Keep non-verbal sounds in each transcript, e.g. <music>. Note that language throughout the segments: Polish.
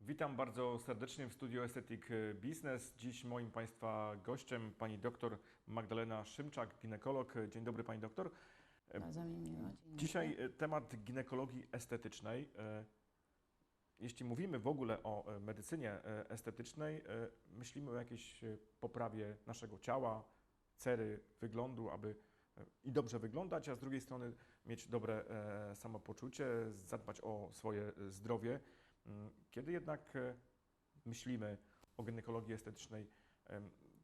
Witam bardzo serdecznie w studiu Aesthetic Business. Dziś moim Państwa gościem pani doktor Magdalena Szymczak, ginekolog. Dzień dobry Pani doktor. Bardzo mi miło. Dzisiaj e, temat ginekologii estetycznej. E, Jeśli mówimy w ogóle o e, medycynie estetycznej, myślimy o jakiejś poprawie naszego ciała, cery, wyglądu, aby i dobrze wyglądać, a z drugiej strony mieć dobre e, samopoczucie, zadbać o swoje e, zdrowie. Mm, Kiedy jednak e, myślimy o ginekologii estetycznej,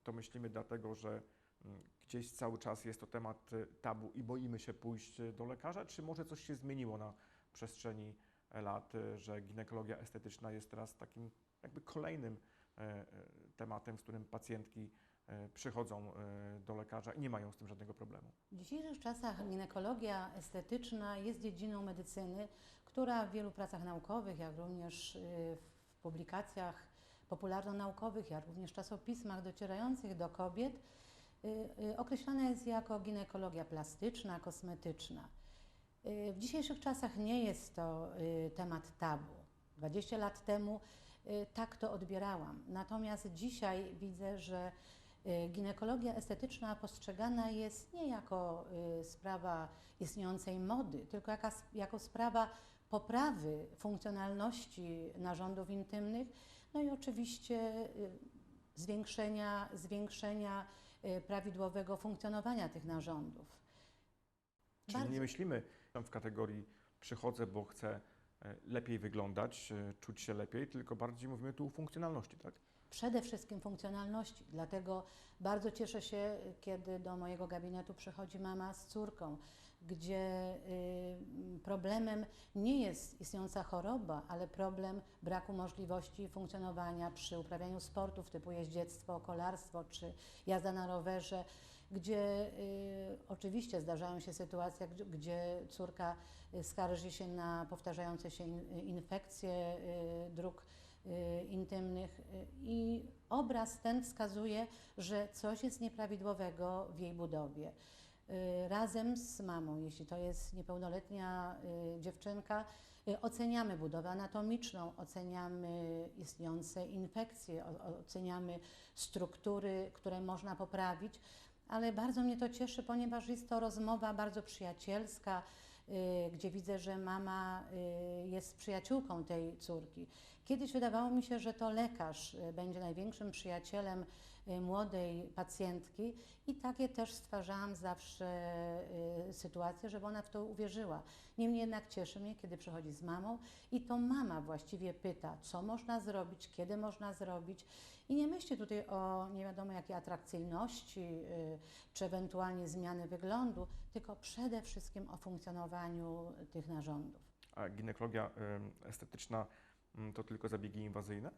to myślimy dlatego, że mm, gdzieś cały czas jest to temat tabu i boimy się pójść do lekarza, czy może coś się zmieniło na przestrzeni lat, że ginekologia estetyczna jest teraz takim jakby kolejnym tematem, z którym pacjentki przychodzą e, do lekarza i nie mają z tym żadnego problemu. W dzisiejszych czasach ginekologia estetyczna jest dziedziną medycyny, która w wielu pracach naukowych, jak również y, w publikacjach popularno-naukowych, jak również czasopismach docierających do kobiet, y, y, określana jest jako ginekologia plastyczna, kosmetyczna. W dzisiejszych czasach nie jest to temat tabu. 20 lat temu tak to odbierałam. Natomiast dzisiaj widzę, że ginekologia estetyczna postrzegana jest nie jako y, sprawa istniejącej mody, tylko jaka, jako sprawa poprawy funkcjonalności narządów intymnych, no i oczywiście y, zwiększenia, zwiększenia y, prawidłowego funkcjonowania tych narządów. Czyli Bardzo- nie myślimy w kategorii przychodzę, bo chcę e, lepiej wyglądać, e, czuć się lepiej, tylko bardziej mówimy tu o funkcjonalności, tak? Przede wszystkim funkcjonalności. Dlatego bardzo cieszę się, kiedy do mojego gabinetu przychodzi mama z córką, gdzie y, problemem nie jest istniejąca choroba, ale problem braku możliwości funkcjonowania przy uprawianiu sportów typu jeździectwo, kolarstwo czy jazda na rowerze, gdzie y, oczywiście zdarzają się sytuacje, gdzie, córka skarży się na powtarzające się in, infekcje y, dróg intymnych y, i obraz ten wskazuje, że coś jest nieprawidłowego w jej budowie. Y, Razem z mamą, jeśli to jest niepełnoletnia y, dziewczynka, y, oceniamy budowę anatomiczną, oceniamy istniejące infekcje, oceniamy struktury, które można poprawić, ale bardzo mnie to cieszy, ponieważ jest to rozmowa bardzo przyjacielska, y, gdzie widzę, że mama y, jest przyjaciółką tej córki. Kiedyś wydawało mi się, że to lekarz y, będzie największym przyjacielem y, młodej pacjentki i takie też stwarzałam zawsze y, sytuację, żeby ona w to uwierzyła. Niemniej jednak cieszy mnie, kiedy przychodzi z mamą i to mama właściwie pyta, co można zrobić, kiedy można zrobić i nie myśli tutaj o nie wiadomo jakiej atrakcyjności czy ewentualnie zmiany wyglądu, tylko przede wszystkim o funkcjonowaniu tych narządów. A ginekologia estetyczna to tylko zabiegi inwazyjne?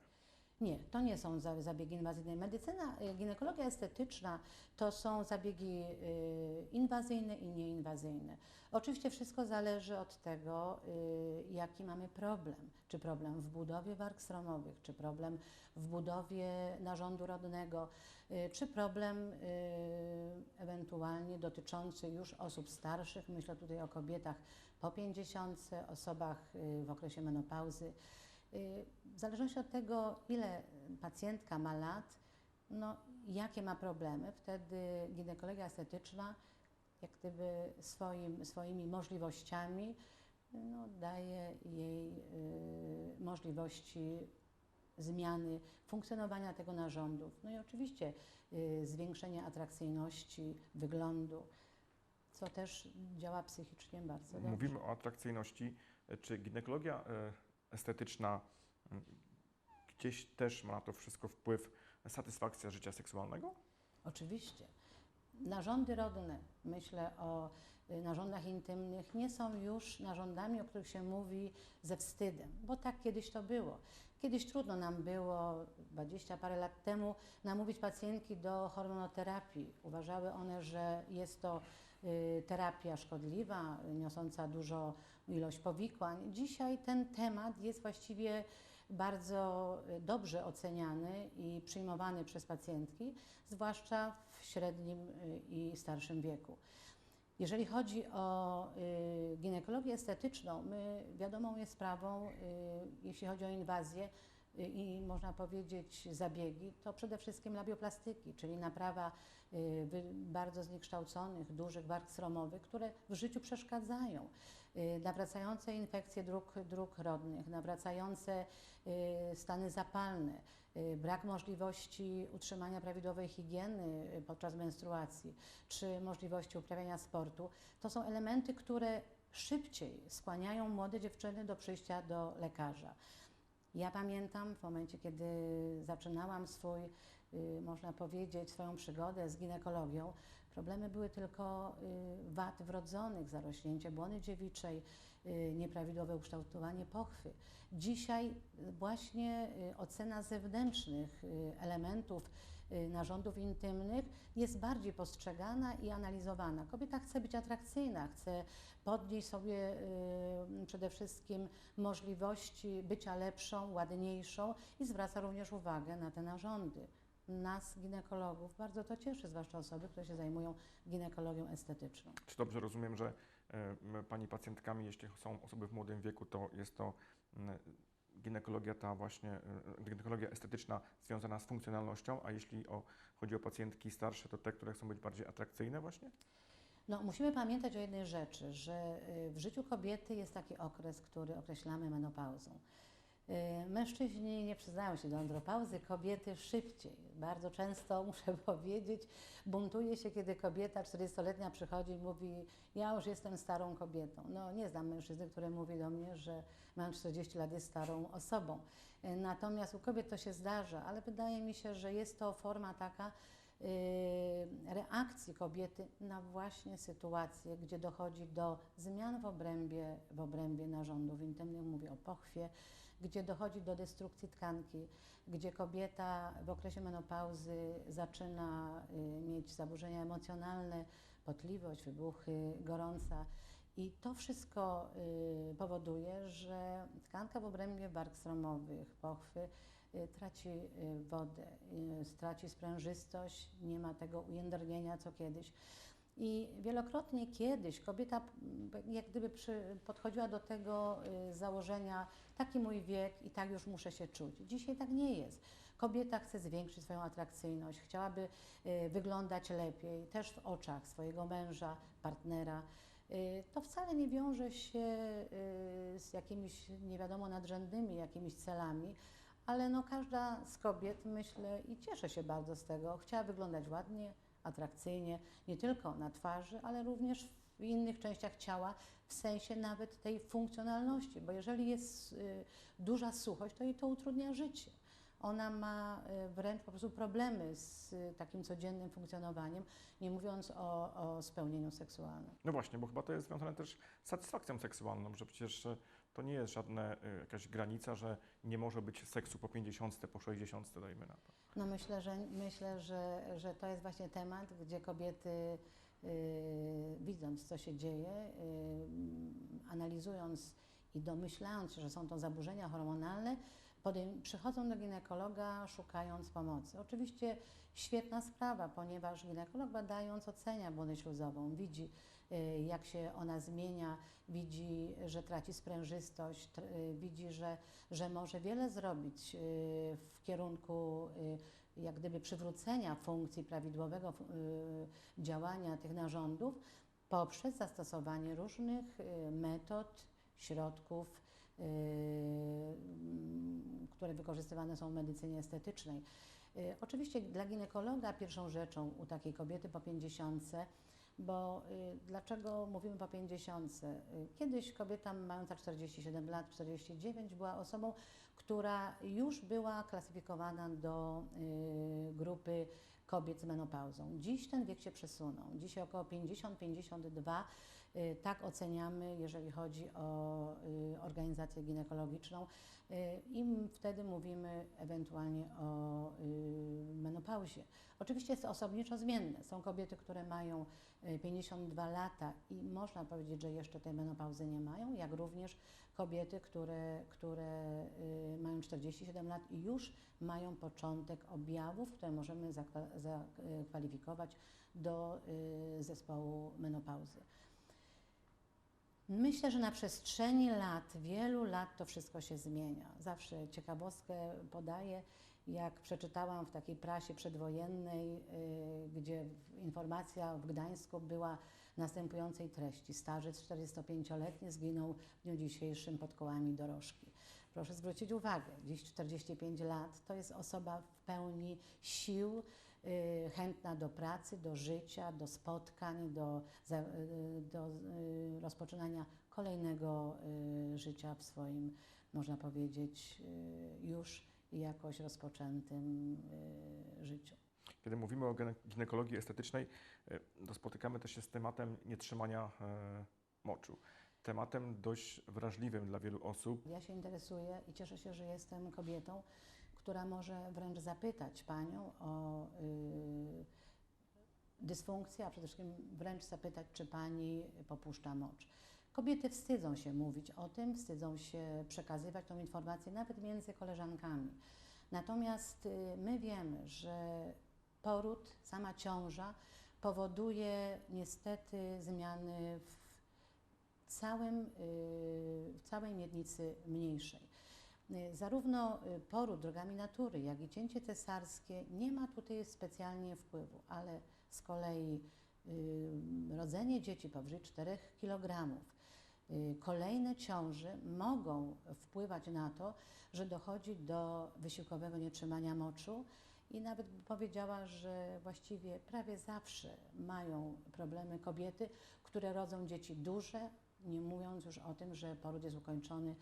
Nie, to nie są za- zabiegi inwazyjne. Medycyna, y, ginekologia estetyczna to są zabiegi y, inwazyjne i nieinwazyjne. Oczywiście wszystko zależy od tego, y, jaki mamy problem. Czy problem w budowie warg sromowych, czy problem w budowie narządu rodnego, czy problem ewentualnie dotyczący już osób starszych. Myślę tutaj o kobietach po 50, osobach w okresie menopauzy. Y, W zależności od tego, ile pacjentka ma lat, no, jakie ma problemy, wtedy ginekologia estetyczna jak gdyby swoim, swoimi możliwościami no, daje jej y, możliwości zmiany funkcjonowania tego narządów. No i oczywiście y, zwiększenie atrakcyjności wyglądu, co też działa psychicznie bardzo dobrze. Mówimy o atrakcyjności. Czy ginekologia e, estetyczna mm, gdzieś też ma na to wszystko wpływ satysfakcja życia seksualnego? Oczywiście. Narządy rodne, myślę o y, narządach intymnych, nie są już narządami, o których się mówi ze wstydem, bo tak kiedyś to było. Kiedyś trudno nam było, 20 parę lat temu, namówić pacjentki do hormonoterapii. Uważały one, że jest to terapia szkodliwa, niosąca dużą ilość powikłań. Dzisiaj ten temat jest właściwie bardzo y, dobrze oceniany i przyjmowany przez pacjentki, zwłaszcza w średnim y, i starszym wieku. Jeżeli chodzi o y, ginekologię estetyczną, my wiadomą jest sprawą, y, jeśli chodzi o inwazję y, i można powiedzieć zabiegi, to przede wszystkim labioplastyki, czyli naprawa y, bardzo zniekształconych, dużych warg sromowych, które w życiu przeszkadzają. Y, Nawracające infekcje dróg, dróg rodnych, nawracające y, stany zapalne, brak możliwości utrzymania prawidłowej higieny podczas menstruacji, czy możliwości uprawiania sportu, to są elementy, które szybciej skłaniają młode dziewczyny do przyjścia do lekarza. Ja pamiętam w momencie, kiedy zaczynałam swój, y, można powiedzieć, swoją przygodę z ginekologią, problemy były tylko y, wad wrodzonych, zarośnięcie błony dziewiczej, y, nieprawidłowe ukształtowanie pochwy. Dzisiaj właśnie ocena zewnętrznych elementów narządów intymnych jest bardziej postrzegana i analizowana. Kobieta chce być atrakcyjna, chce podnieść sobie y, przede wszystkim możliwości bycia lepszą, ładniejszą i zwraca również uwagę na te narządy. Nas, ginekologów, bardzo to cieszy, zwłaszcza osoby, które się zajmują ginekologią estetyczną. Czy dobrze rozumiem, że Pani pacjentkami, jeśli są osoby w młodym wieku, to jest to m, ginekologia ta właśnie, e, ginekologia estetyczna związana z funkcjonalnością, a jeśli o, chodzi o pacjentki starsze, to te, które chcą być bardziej atrakcyjne właśnie? No, musimy pamiętać o jednej rzeczy, że y, w życiu kobiety jest taki okres, który określamy menopauzą. Y, Mężczyźni nie przyznają się do andropauzy, kobiety szybciej. Bardzo często, <laughs> muszę powiedzieć, buntuje się, kiedy kobieta 40-letnia przychodzi i mówi: Ja już jestem starą kobietą. No, nie znam mężczyzny, który mówi do mnie, że mam 40 lat, jest starą osobą. Y, Natomiast u kobiet to się zdarza, ale wydaje mi się, że jest to forma taka, y, reakcji kobiety na właśnie sytuację, gdzie dochodzi do zmian w obrębie, w obrębie narządów intymnych, mówię o pochwie, gdzie dochodzi do destrukcji tkanki, gdzie kobieta w okresie menopauzy zaczyna y, mieć zaburzenia emocjonalne, potliwość, wybuchy, gorąca. I to wszystko y, powoduje, że tkanka w obrębie warg sromowych, pochwy y, traci wodę, straci sprężystość, nie ma tego ujędrnienia co kiedyś. I wielokrotnie kiedyś kobieta m, jak gdyby przy, podchodziła do tego y, założenia, taki mój wiek i tak już muszę się czuć. Dzisiaj tak nie jest. Kobieta chce zwiększyć swoją atrakcyjność, chciałaby y, wyglądać lepiej, też w oczach swojego męża, partnera. Y, To wcale nie wiąże się z jakimiś nie wiadomo nadrzędnymi jakimiś celami, ale no każda z kobiet, myślę, i cieszę się bardzo z tego, chciała wyglądać ładnie, atrakcyjnie, nie tylko na twarzy, ale również w innych częściach ciała, w sensie nawet tej funkcjonalności, bo jeżeli jest y, duża suchość, to jej to utrudnia życie. Ona ma y, wręcz po prostu problemy z y, takim codziennym funkcjonowaniem, nie mówiąc o, o spełnieniu seksualnym. No właśnie, bo chyba to jest związane też z satysfakcją seksualną, że przecież to nie jest żadna e, jakaś granica, że nie może być seksu po 50, po 60, dajmy na to. No myślę, że, myślę że, że to jest właśnie temat, gdzie kobiety y, widząc, co się dzieje, y, analizując i domyślając się, że są to zaburzenia hormonalne, przychodzą do ginekologa szukając pomocy. Oczywiście świetna sprawa, ponieważ ginekolog badając ocenia błonę śluzową, widzi y, jak się ona zmienia, widzi, że traci sprężystość, y, widzi, że, że może wiele zrobić y, w kierunku y, jak gdyby przywrócenia funkcji prawidłowego y, działania tych narządów poprzez zastosowanie różnych y, metod, środków, y, mm, które wykorzystywane są w medycynie estetycznej. Y, Oczywiście dla ginekologa pierwszą rzeczą u takiej kobiety po 50, bo y, dlaczego mówimy po 50? Y, Kiedyś kobieta mająca 47 lat, 49 była osobą, która już była klasyfikowana do y, grupy kobiet z menopauzą. Dziś ten wiek się przesunął. Dzisiaj około 50-52. y, Tak oceniamy, jeżeli chodzi o organizację ginekologiczną. I wtedy mówimy ewentualnie o y, menopauzie. Oczywiście jest osobniczo zmienne. Są kobiety, które mają y, 52 lata i można powiedzieć, że jeszcze tej menopauzy nie mają, jak również kobiety, które, które y, mają 47 lat i już mają początek objawów, które możemy zakwa- zakwalifikować do y, zespołu menopauzy. Myślę, że na przestrzeni lat, wielu lat to wszystko się zmienia. Zawsze ciekawostkę podaję, jak przeczytałam w takiej prasie przedwojennej, y, gdzie informacja w Gdańsku była następującej treści. Starzec 45-letni zginął w dniu dzisiejszym pod kołami dorożki. Proszę zwrócić uwagę, dziś 45 lat to jest osoba w pełni sił, y, chętna do pracy, do życia, do spotkań, do, y, do rozpoczynania kolejnego życia w swoim, można powiedzieć, już jakoś rozpoczętym y, życiu. Kiedy mówimy o ginekologii estetycznej, e, to spotykamy też się z tematem nietrzymania e, moczu. Tematem dość wrażliwym dla wielu osób. Ja się interesuję i cieszę się, że jestem kobietą, która może wręcz zapytać panią o y, dysfunkcję, a przede wszystkim wręcz zapytać, czy pani popuszcza mocz. Kobiety wstydzą się mówić o tym, wstydzą się przekazywać tą informację nawet między koleżankami. Natomiast y, my wiemy, że poród, sama ciąża powoduje niestety zmiany w całym, y, w całej miednicy mniejszej. Y, Zarówno poród drogami natury, jak i cięcie cesarskie nie ma tutaj specjalnie wpływu, ale z kolei rodzenie dzieci powyżej 4 kg, kolejne ciąże mogą wpływać na to, że dochodzi do wysiłkowego nietrzymania moczu i nawet powiedziała, że właściwie prawie zawsze mają problemy kobiety, które rodzą dzieci duże, nie mówiąc już o tym, że poród jest ukończony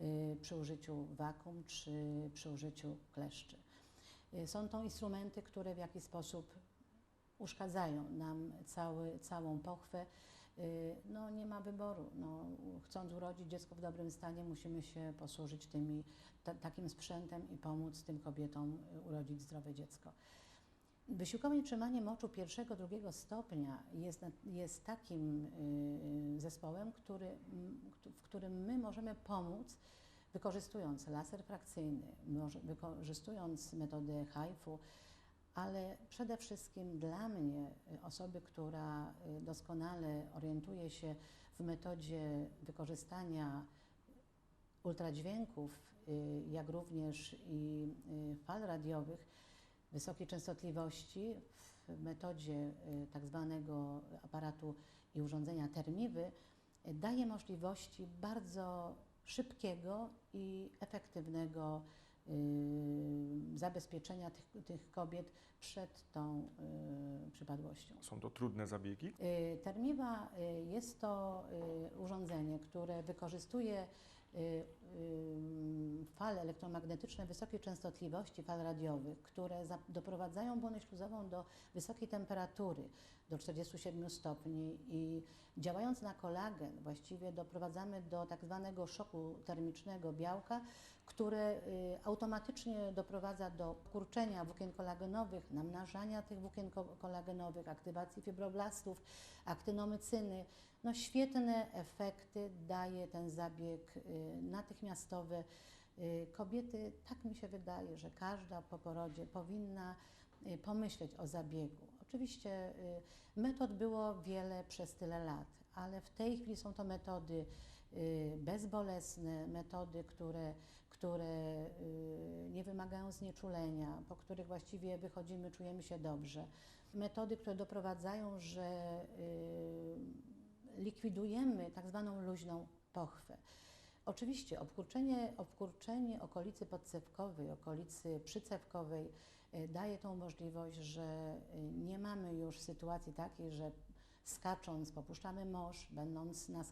y, przy użyciu wakum czy przy użyciu kleszczy. Y, Są to instrumenty, które w jakiś sposób uszkadzają nam cały, całą pochwę. Y, No nie ma wyboru. No, chcąc urodzić dziecko w dobrym stanie, musimy się posłużyć tymi, ta, takim sprzętem i pomóc tym kobietom y, urodzić zdrowe dziecko. Wysiłkowe trzymanie moczu pierwszego, drugiego stopnia jest, jest takim y, zespołem, który, w którym my możemy pomóc, wykorzystując laser frakcyjny, wykorzystując metodę HIFU, ale przede wszystkim dla mnie, y, osoby, która y, doskonale orientuje się w metodzie wykorzystania ultradźwięków, y, jak również i fal radiowych wysokiej częstotliwości w metodzie tak zwanego aparatu i urządzenia termiwy daje możliwości bardzo szybkiego i efektywnego zabezpieczenia tych, tych kobiet przed tą y, przypadłością. Są to trudne zabiegi. Y, Termiwa y, jest to y, urządzenie, które wykorzystuje y, y, fale elektromagnetyczne wysokiej częstotliwości, fal radiowych, które za- doprowadzają błonę śluzową do wysokiej temperatury, do 47 stopni i działając na kolagen właściwie doprowadzamy do tak zwanego szoku termicznego białka, które y, automatycznie doprowadza do kurczenia włókien kolagenowych, namnażania tych włókien ko- kolagenowych, aktywacji fibroblastów, aktynomycyny. No świetne efekty daje ten zabieg y, natychmiastowy. Y, Kobiety, tak mi się wydaje, że każda po porodzie powinna pomyśleć o zabiegu. Oczywiście metod było wiele przez tyle lat, ale w tej chwili są to metody bezbolesne, metody, które, które y, nie wymagają znieczulenia, po których właściwie wychodzimy, czujemy się dobrze. Metody, które doprowadzają, że y, likwidujemy tak zwaną luźną pochwę. Oczywiście obkurczenie, obkurczenie okolicy podcewkowej, okolicy przycewkowej y, daje tą możliwość, że y, nie mamy już sytuacji takiej, że skacząc popuszczamy morz, będąc na, y,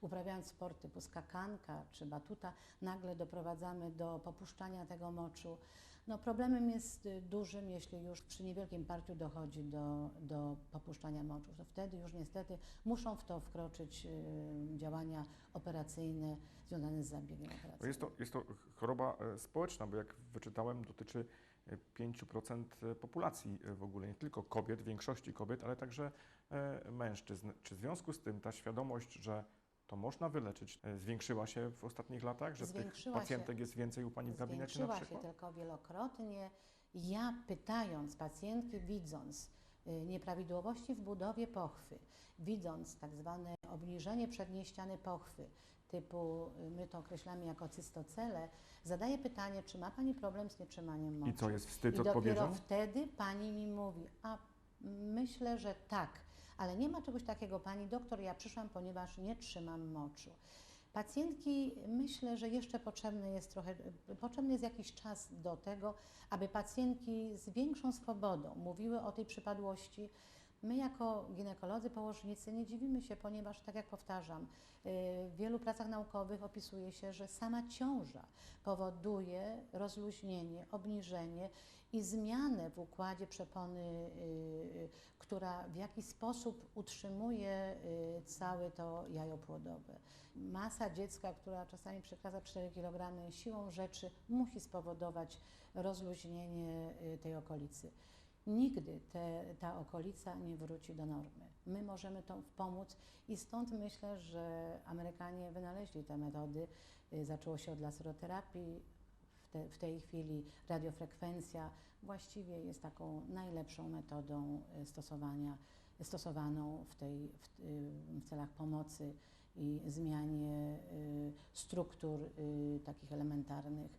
uprawiając sport typu skakanka czy batuta, nagle doprowadzamy do popuszczania tego moczu. No, problemem jest y, dużym, jeśli już przy niewielkim parciu dochodzi do, do popuszczania moczu. To wtedy już niestety muszą w to wkroczyć y, działania operacyjne związane z zabiegiem operacyjnym. Jest to, jest to choroba e, społeczna, bo jak wyczytałem, dotyczy 5% populacji e, w ogóle, nie tylko kobiet, większości kobiet, ale także e, mężczyzn. Czy w związku z tym ta świadomość, że to można wyleczyć, e, zwiększyła się w ostatnich latach, że tych Zwiększyła się. pacjentek jest więcej u Pani w gabinecie na Zwiększyła się tylko wielokrotnie. Ja pytając pacjentki, widząc nieprawidłowości w budowie pochwy, widząc tak zwane obniżenie przedniej ściany pochwy, typu y, my to określamy jako cystocele, zadaję pytanie, czy ma Pani problem z nietrzymaniem moczu. I co jest wstyd I dopiero wtedy pani mi mówi, a myślę, że tak, ale nie ma czegoś takiego, pani doktor, ja przyszłam, ponieważ nie trzymam moczu. Pacjentki myślę, że jeszcze potrzebny jest trochę, potrzebny jest jakiś czas do tego, aby pacjentki z większą swobodą mówiły o tej przypadłości. My jako ginekolodzy, położnicy nie dziwimy się, ponieważ tak jak powtarzam, y, w wielu pracach naukowych opisuje się, że sama ciąża powoduje rozluźnienie, obniżenie i zmianę w układzie przepony, y, która w jakiś sposób utrzymuje y, całe to jajo płodowe. Masa dziecka, która czasami przekracza 4 kg, siłą rzeczy musi spowodować rozluźnienie y, tej okolicy. Nigdy te, ta okolica nie wróci do normy. My możemy to pomóc i stąd myślę, że Amerykanie wynaleźli te metody. Y, Zaczęło się od laseroterapii, w, te, w tej chwili radiofrekwencja właściwie jest taką najlepszą metodą y, stosowania, stosowaną w, tej, w, y, w celach pomocy i zmianie struktur takich elementarnych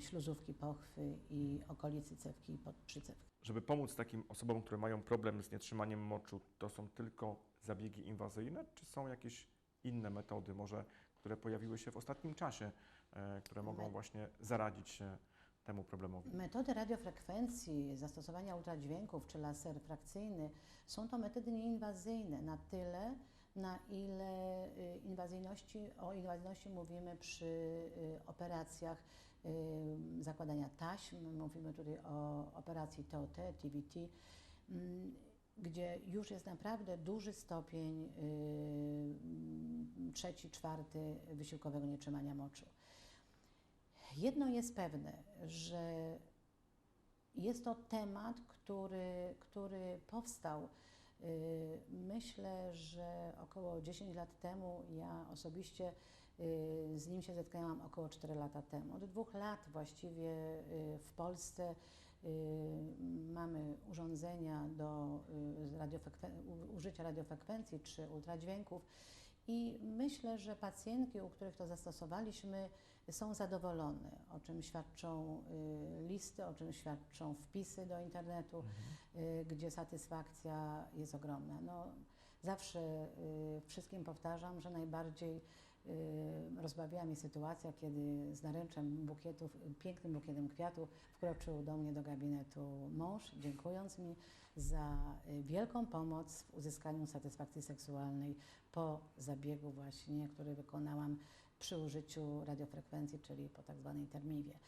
śluzówki pochwy i okolicy cewki i podprzycewki. Żeby pomóc takim osobom, które mają problem z nietrzymaniem moczu, to są tylko zabiegi inwazyjne, czy są jakieś inne metody, może, które pojawiły się w ostatnim czasie, e, które mogą właśnie zaradzić się temu problemowi? Metody radiofrekwencji, zastosowania ultradźwięków czy laser frakcyjny są to metody nieinwazyjne na tyle, na ile y, inwazyjności, o inwazyjności mówimy przy y, operacjach zakładania taśm, mówimy tutaj o operacji TOT, mm, gdzie już jest naprawdę duży stopień y, trzeci, czwarty wysiłkowego nietrzymania moczu. Jedno jest pewne, że jest to temat, który, który powstał. Y, Myślę, że około 10 lat temu ja osobiście y, z nim się zetknęłam około 4 lata temu. Od dwóch lat właściwie y, w Polsce mamy urządzenia do użycia radiofrekwencji czy ultradźwięków i myślę, że pacjentki, u których to zastosowaliśmy, są zadowolone, o czym świadczą y, listy, o czym świadczą wpisy do internetu, y, gdzie satysfakcja jest ogromna. No, zawsze y, wszystkim powtarzam, że najbardziej rozbawiła mnie sytuacja, kiedy z naręczem bukietów, pięknym bukietem kwiatów wkroczył do mnie do gabinetu mąż, dziękując mi za wielką pomoc w uzyskaniu satysfakcji seksualnej po zabiegu właśnie, który wykonałam przy użyciu radiofrekwencji, czyli po tak zwanej termiwie.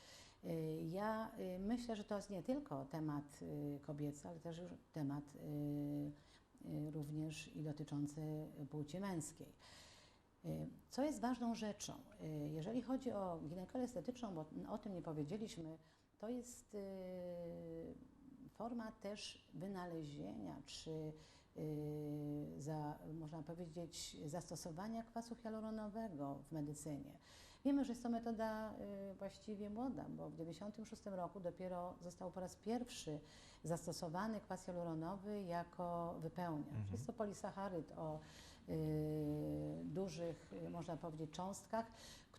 Y, Ja y, myślę, że to jest nie tylko temat y, kobiecy, ale też już temat również i dotyczący płci męskiej. Co jest ważną rzeczą, jeżeli chodzi o ginekologię estetyczną, bo o tym nie powiedzieliśmy, to jest forma też wynalezienia, czy za, można powiedzieć, zastosowania kwasu hialuronowego w medycynie. Wiemy, że jest to metoda y, właściwie młoda, bo w 1996 roku dopiero został po raz pierwszy zastosowany kwas hialuronowy jako wypełniacz. Mhm. Jest to polisacharyd o y, dużych, y, można powiedzieć, cząstkach,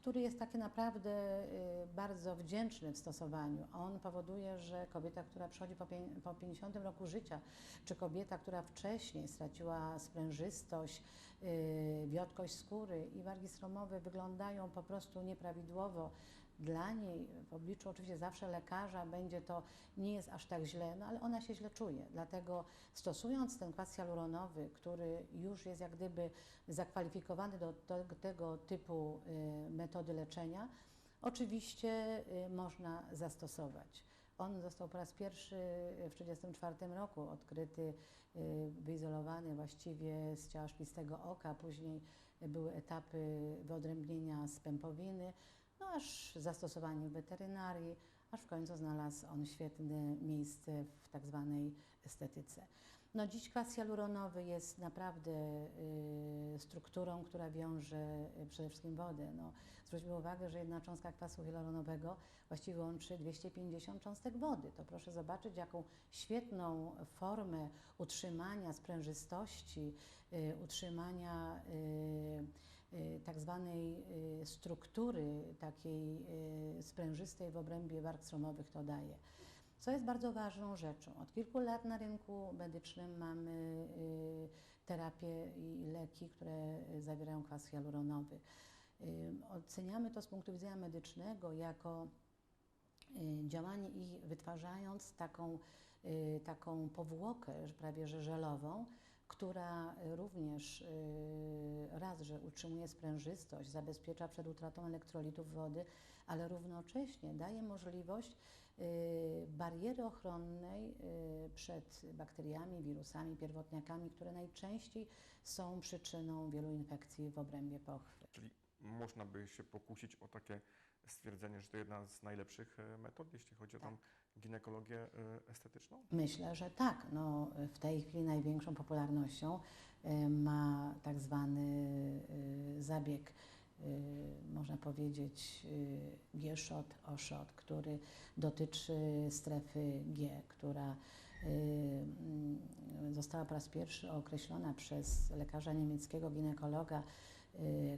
który jest taki naprawdę y, bardzo wdzięczny w stosowaniu. On powoduje, że kobieta, która przychodzi po, po 50 roku życia, czy kobieta, która wcześniej straciła sprężystość, y, wiotkość skóry i wargi stromowe wyglądają po prostu nieprawidłowo. Dla niej w obliczu oczywiście zawsze lekarza będzie to, nie jest aż tak źle, no ale ona się źle czuje. Dlatego stosując ten kwas hialuronowy, który już jest jak gdyby zakwalifikowany do, tego typu y, metody leczenia, oczywiście y, można zastosować. On został po raz pierwszy w 1934 roku odkryty, y, wyizolowany właściwie z ciała szpistego oka. Później były etapy wyodrębnienia z pępowiny, no aż zastosowanie w weterynarii, aż w końcu znalazł on świetne miejsce w tak zwanej estetyce. No dziś kwas hialuronowy jest naprawdę y, strukturą, która wiąże y, przede wszystkim wodę. No, zwróćmy uwagę, że jedna cząstka kwasu hialuronowego właściwie łączy 250 cząstek wody. To proszę zobaczyć, jaką świetną formę utrzymania sprężystości, y, utrzymania y, tak zwanej y, struktury takiej y, sprężystej w obrębie warg stromowych to daje. Co jest bardzo ważną rzeczą. Od kilku lat na rynku medycznym mamy y, terapie i leki, które y, zawierają kwas hialuronowy. Y, Oceniamy to z punktu widzenia medycznego jako y, działanie ich wytwarzając taką, y, taką powłokę, prawie że żelową, która również y, raz, że utrzymuje sprężystość, zabezpiecza przed utratą elektrolitów wody, ale równocześnie daje możliwość y, bariery ochronnej y, przed bakteriami, wirusami, pierwotniakami, które najczęściej są przyczyną wielu infekcji w obrębie pochwy. Czyli można by się pokusić o takie stwierdzenie, że to jedna z najlepszych e, metod, jeśli chodzi o tą ginekologię e, estetyczną? Myślę, że tak. No, w tej chwili największą popularnością y, ma tak zwany zabieg, można powiedzieć, G-shot, O-shot, który dotyczy strefy G, która została po raz pierwszy określona przez lekarza niemieckiego ginekologa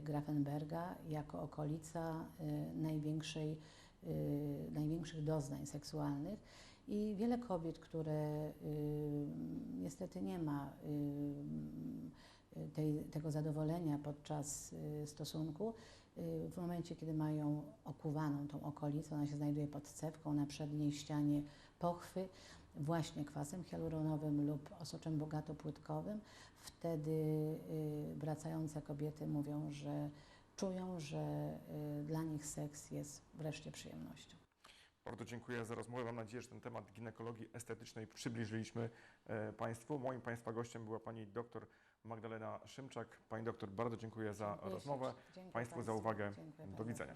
Grafenberga jako okolica y, największej, y, największych doznań seksualnych. I wiele kobiet, które y, niestety nie ma y, tej, tego zadowolenia podczas y, stosunku, y, w momencie, kiedy mają okuwaną tą okolicę, ona się znajduje pod cewką na przedniej ścianie pochwy, właśnie kwasem hialuronowym lub osoczem bogatopłytkowym, wtedy y, wracające kobiety mówią, że czują, że y, dla nich seks jest wreszcie przyjemnością. Bardzo dziękuję za rozmowę. Mam nadzieję, że ten temat ginekologii estetycznej przybliżyliśmy e, Państwu. Moim Państwa gościem była Pani doktor Magdalena Szymczak. Pani doktor, bardzo dziękuję za Dziękuję rozmowę. Dziękuję Państwu za uwagę. Dziękuję Do widzenia.